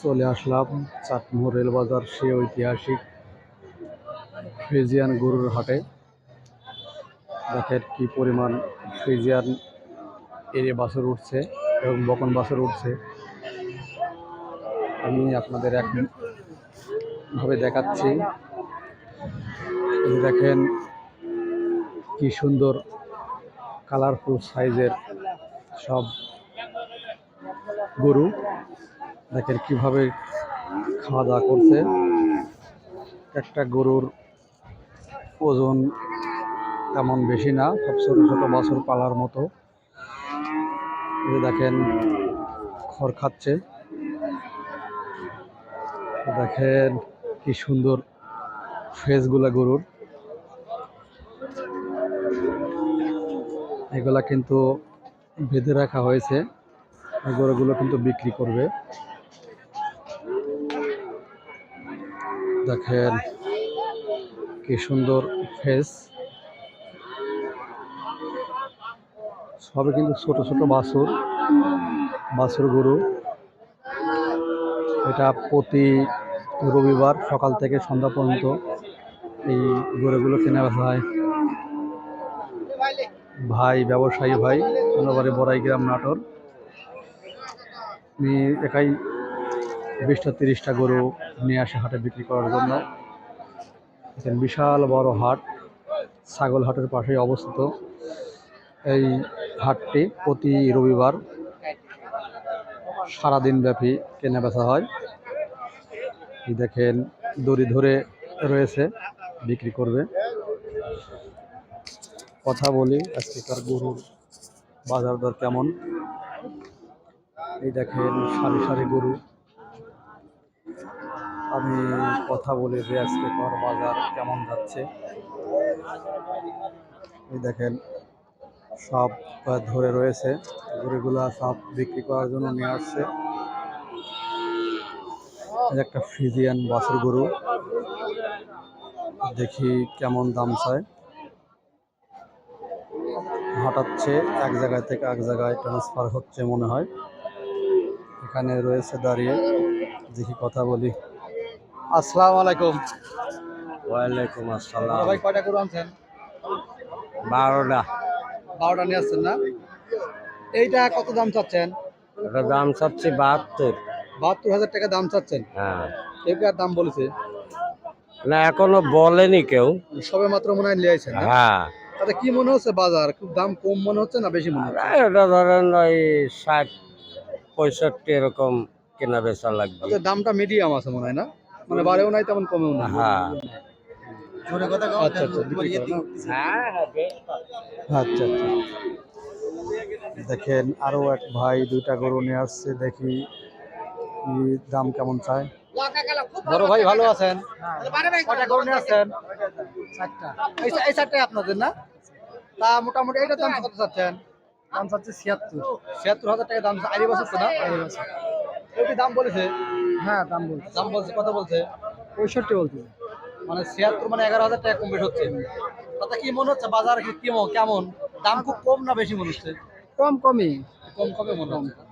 চলে আসলাম চাটমোহর রেলবাজার, সে ঐতিহাসিক ফ্রিজিয়ান গরুর হাটে। দেখেন কি পরিমাণ ফ্রিজিয়ান এরে বাছর উঠছে এবং বকন বাছর উঠছে। আমি আপনাদের এক ভাবে দেখাচ্ছি। দেখেন কি সুন্দর কালারফুল সাইজের সব গরু। দেখেন কীভাবে খাওয়া দাওয়া করছে। একটা গরুর ওজন তেমন বেশি না, সব ছোটো ছোটো বাছুর পালার মতো। দেখেন, খড় খাচ্ছে। দেখেন কি সুন্দর ফেসগুলা গরুর। এগুলা কিন্তু বেঁধে রাখা হয়েছে। গরুগুলো কিন্তু বিক্রি করবে। দেখেন কি সুন্দর ফেস সবে কিন্তু ছোট ছোট বাছুর বাছুর গরু। এটা প্রতি রবিবার সকাল থেকে সন্ধ্যা পর্যন্ত এই গরুগুলো কেনা বেচা হয়। ভাই, ব্যবসায়ী ভাই কোনোবারে বড়াই গ্রাম নাটোর একাই বিশটা, তিরিশটা গরু নিয়ে আসে হাটে বিক্রি করার জন্য। বিশাল বড় হাট, ছাগল হাটের পাশেই অবস্থিত। এই হাটটি প্রতি রবিবার সারাদিন ব্যাপী কেনা বেচা হয় দেখেন, দড়ি ধরে রয়েছে, বিক্রি করবে। কথা বলি আজকেকার গরুর বাজার দর কেমন? এই দেখেন, সারি সারি গরু। আমি কথা বলি যে আজকেকার বাজার কেমন যাচ্ছে? এই দেখেন, সব ধরে রয়েছে। গরুগুলা সব বিক্রি করার জন্য নিয়ে আসছে। একটা ফ্রিজিয়ান বাছুর গরু। দেখি কেমন দাম চায়। হাঁটাচ্ছে এক জায়গায় থেকে এক জায়গায় ট্রান্সফার হচ্ছে মনে হয়। এখানে রয়েছে দাঁড়িয়ে। দেখি কথা বলি। আসসালামু আলাইকুম। ওয়ালাইকুম আসসালাম। ভাই কয়টা গরু আনছেন? বারোটা। বারোটা নিয়ে আসছেন না? এইটা কত দাম চাচ্ছেন? এটা দাম চাচ্ছি বাহাত্তর। বাহাত্তর হাজার টাকা দাম চাচ্ছেন? হ্যাঁ। কেউ কি আর দাম বলেছে? না এখনও বলেনি কেউ। সবে মাত্র মনে হয় নিয়ে আইছেন হ্যাঁ। তাতে কি মনে হচ্ছে বাজার? খুব দাম কম মনে হচ্ছে না বেশি মনে হচ্ছে? এটা ধরেন ওই ষাট পঁয়ষট্টি এরকম কেনা বেচা লাগবে। তাতে দামটা মিডিয়াম আছে মনে হয় না? মানে বাড়েও নাই তেমন কমেও না হ্যাঁ। আচ্ছা আচ্ছা দেখেন আরও এক ভাই দুইটা গরু নিয়ে আসছে দেখি দাম কেমন চায়। বড় ভাই ভালো আছেন? কয়টা গরু নিয়ে আসছেন? এই এই চারটাই আপনাদের না? তা মোটামুটি এইটার দাম কত চাচ্ছেন? দাম চাচ্ছে ছিয়াত্তর। ছিয়াত্তর হাজার টাকা দাম আড়ি বছর তো না? আড়ি বছর। দাম বলেছে। হ্যাঁ দাম বলছে। দাম বলছে কত বলছে? পঁয়ষট্টি বলছে। মানে ছিয়াত্তর মানে এগারো হাজার টাকা কম হচ্ছে। তাতে কি মনে হচ্ছে বাজার কি কেমন কেমন? দাম খুব কম না বেশি মনে হচ্ছে? কম কমই। কম কমে মনে হচ্ছে।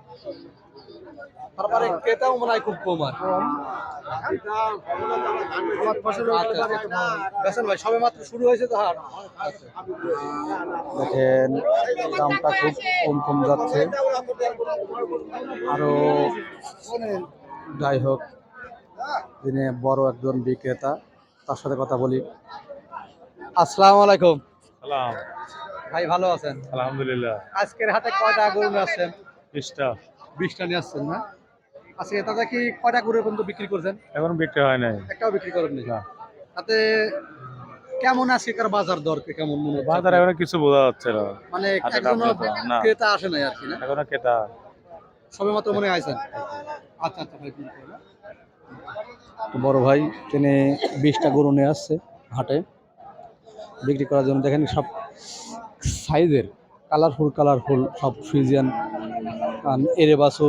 তারপরে ক্রেতাও মনে হয় খুব কম আর। বেসন ভাই সবে মাত্র শুরু হয়েছে তো হাট? দেখেন দামটা খুব কম কম যাচ্ছে। আরও যাই হোক যিনি বড় একজন বিক্রেতা তার সাথে কথা বলি। আসসালামু আলাইকুম। সালাম। ভাই ভালো আছেন? আলহামদুলিল্লাহ। আজকের হাটে কয়টা গরু নিয়ে আসছেন? বিশটা। বিশটা নিয়ে আসছেন না? আজকে তাতে কি কয়টা গরু পর্যন্ত বিক্রি করছেন? এখন বিক্রি হয় নাই। একটাও বিক্রি করেননি না। তাতে কেমন আছে কার বাজার দর কেমন মনে বাজারে এখন কিছু বোঝা যাচ্ছে না। মানে তো, ক্রেতা আসে নাই আর কি না? এখনও কেটা সবে মাত্র মনে আইছেন? আচ্ছা আচ্ছা বড় ভাই, তিনি বিশটা গরু নিয়ে আসছে হাটে। বিক্রি করার জন্য দেখেন সব সাইজের, কালারফুল কালারফুল সব ফ্রিজিয়ান এরে বাছুর।